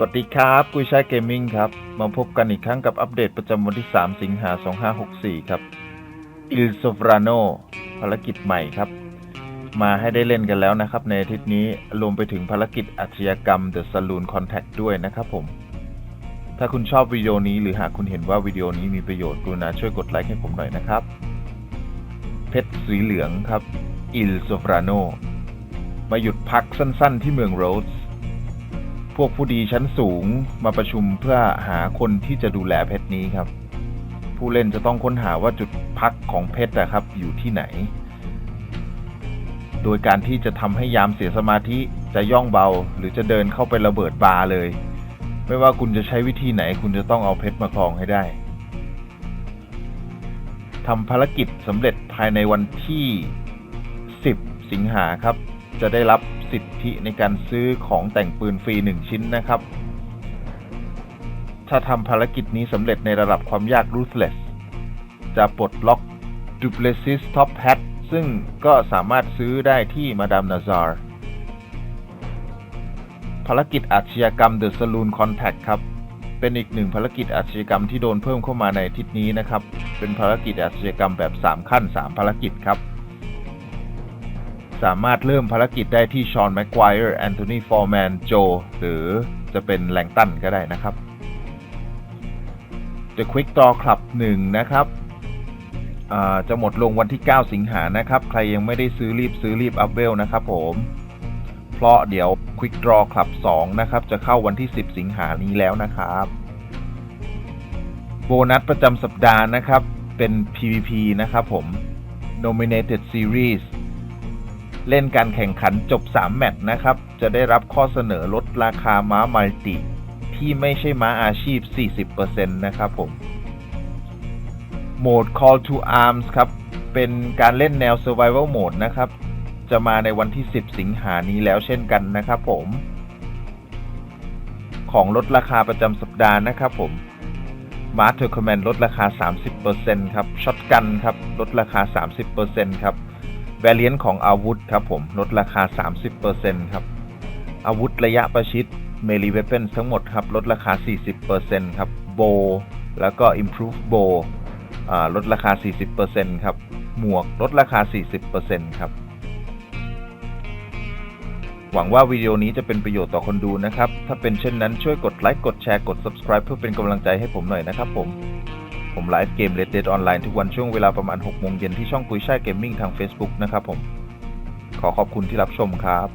สวัสดีครับกุยช่ายเกมมิ่งครับ มาพบกันอีกครั้งกับอัปเดตประจำวันที่ 3 สิงหา 2564 ครับ Il Sovrano ภารกิจใหม่ครับ มาให้ได้เล่นกันแล้วนะครับ ในอาทิตย์นี้รวมไปถึงภารกิจอาชญากรรม The Saloon Contact ด้วยนะครับผม ถ้าคุณชอบวิดีโอนี้หรือหากคุณเห็นว่าวิดีโอนี้มีประโยชน์กรุณาช่วยกดไลค์ให้ผมหน่อยนะครับ เพชรสีเหลืองครับ Il Sovrano มาหยุดพักสั้น ๆ ที่เมืองโรส พวกผู้ดีชั้นสูงมาประชุมเพื่อหาคนที่จะดูแลเพชรนี้ครับ ผู้เล่นจะต้องค้นหาว่าจุดพักของเพชรนะครับอยู่ที่ไหน โดยการที่จะทำให้ยามเสียสมาธิจะย่องเบา หรือจะเดินเข้าไประเบิดบาร์เลย ไม่ว่าคุณจะใช้วิธีไหน คุณจะต้องเอาเพชรมาครองให้ได้ทำภารกิจสำเร็จภายในวันที่ 10 สิงหาครับ จะได้รับ สิทธิในการซื้อของแต่งปืนฟรี 1 ชิ้นนะครับ ถ้าทำภารกิจนี้สำเร็จในระดับความยาก Ruthless จะปลดล็อก Duplessis Top Hat ซึ่งก็สามารถซื้อได้ที่มาดามนาซาร์ภารกิจอาชญากรรม The Saloon Contact ครับ เป็นอีกหนึ่งภารกิจอาชญากรรมที่โดนเพิ่มเข้ามาในทิศนี้นะครับ เป็นภารกิจอาชญากรรมแบบ 3 ขั้น 3 ภารกิจครับ สามารถเริ่มภารกิจได้ที่ชอนแม็กควายร์แอนโทนีฟอร์แมนโจหรือจะเป็นแรงตันก็ได้นะครับ The Quick Draw Club 1 นะครับจะหมดลงวันที่ 9 สิงหานะครับ ใครยังไม่ได้ซื้อรีบซื้อรีบอัพเวลนะครับผม เพราะเดี๋ยว Quick Draw Club 2 นะครับ จะเข้าวันที่ 10 สิงหานี้แล้วนะครับ โบนัสประจำสัปดาห์นะครับ เป็น PVP นะครับผม Nominated Series เล่นการแข่งขันจบ 3 แมตช์นะครับ จะได้รับข้อเสนอลดราคาม้ามัลติ ที่ไม่ใช่ม้าอาชีพ 40%นะครับผม โหมด Call to Arms ครับ เป็นการเล่นแนว Survival Mode นะครับ จะมาในวันที่ 10 สิงหานี้แล้วเช่นกันนะครับผม ของลดราคาประจำสัปดาห์นะครับผมมาร์เทอร์คอมแมนลดราคา 30%ครับช็อตกันครับลดราคา 30%ครับ แวรเลียนของอาวุธครับผม ลดราคา 30%ครับ อาวุธระยะประชิดเมลีเวเปนทั้งหมดครับ ลดราคา 40%ครับโบแล้วก็ Improve Bow ลดราคา 40%ครับ หมวกลดราคา 40%ครับ หวังว่าวิดีโอนี้จะเป็นประโยชน์ต่อคนดูนะครับ ถ้าเป็นเช่นนั้นช่วยกดไลค์ กดแชร์ กด subscribe เพื่อเป็นกำลังใจให้ผมหน่อยนะครับผม ผมไลฟ์เกม Red Dead Online ทุกวันช่วงเวลาประมาณ6โมงเย็นที่ช่องคุยช่ายเกมมิ่งทาง Facebook นะครับผม ขอขอบคุณที่รับชมครับ